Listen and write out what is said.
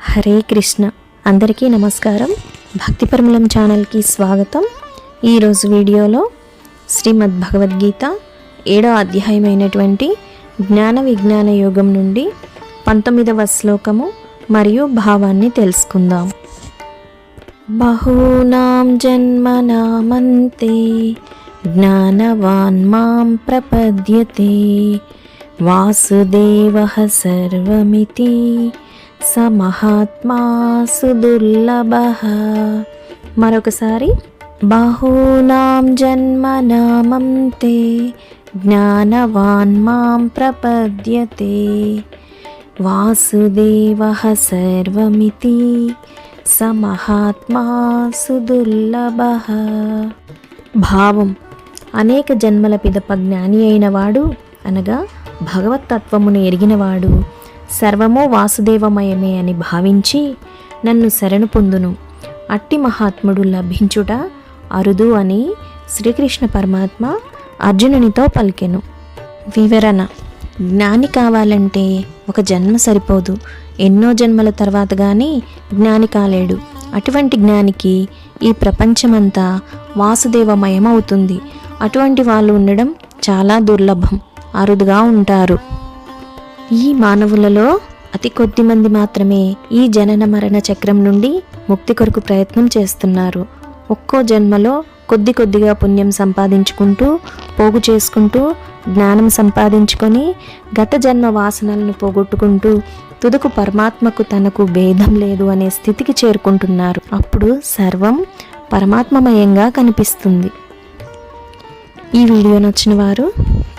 హరే కృష్ణ. అందరికీ నమస్కారం. భక్తి పరిమళం ఛానల్కి స్వాగతం. ఈరోజు వీడియోలో శ్రీమద్ భగవద్గీత ఏడో అధ్యాయమైనటువంటి జ్ఞాన విజ్ఞాన యోగం నుండి పంతొమ్మిదవ శ్లోకము మరియు భావాన్ని తెలుసుకుందాం. బహూనాం జన్మనామంతే జ్ఞానవాన్ మాం ప్రపద్యతే వాసుదేవః సర్వమితి స మహాత్మా సుదుర్లభః. మరొకసారి బహూనాం జన్మనామం తే జ్ఞానవాన్ మాం ప్రపద్యతే. వాసుదేవః సర్వమితి స మహాత్మా సుదుర్లభః. భావం అనేక జన్మల పిదప జ్ఞాని అయినవాడు అనగా భగవతత్వమును ఎరిగినవాడు సర్వము వాసుదేవమయమే అని భావించి నన్ను శరణు పొందును. అట్టి మహాత్ముడు లభించుట అరుదు అని శ్రీకృష్ణ పరమాత్మ అర్జునునితో పలికెను. వివరణ. జ్ఞాని కావాలంటే ఒక జన్మ సరిపోదు. ఎన్నో జన్మల తర్వాత కానీ జ్ఞాని కాలేడు. అటువంటి జ్ఞానికి ఈ ప్రపంచమంతా వాసుదేవమయమవుతుంది. అటువంటి వాళ్ళు ఉండడం చాలా దుర్లభం. అరుదుగా ఉంటారు. ఈ మానవులలో అతి కొద్ది మంది మాత్రమే ఈ జనన మరణ చక్రం నుండి ముక్తి కొరకు ప్రయత్నం చేస్తున్నారు. ఒక్కో జన్మలో కొద్ది కొద్దిగా పుణ్యం సంపాదించుకుంటూ పోగు చేసుకుంటూ జ్ఞానం సంపాదించుకొని గత జన్మ వాసనలను పోగొట్టుకుంటూ తుదకు పరమాత్మకు తనకు భేదం లేదు అనే స్థితికి చేరుకుంటున్నారు. అప్పుడు సర్వం పరమాత్మమయంగా కనిపిస్తుంది. ఈ వీడియో నచ్చిన వారు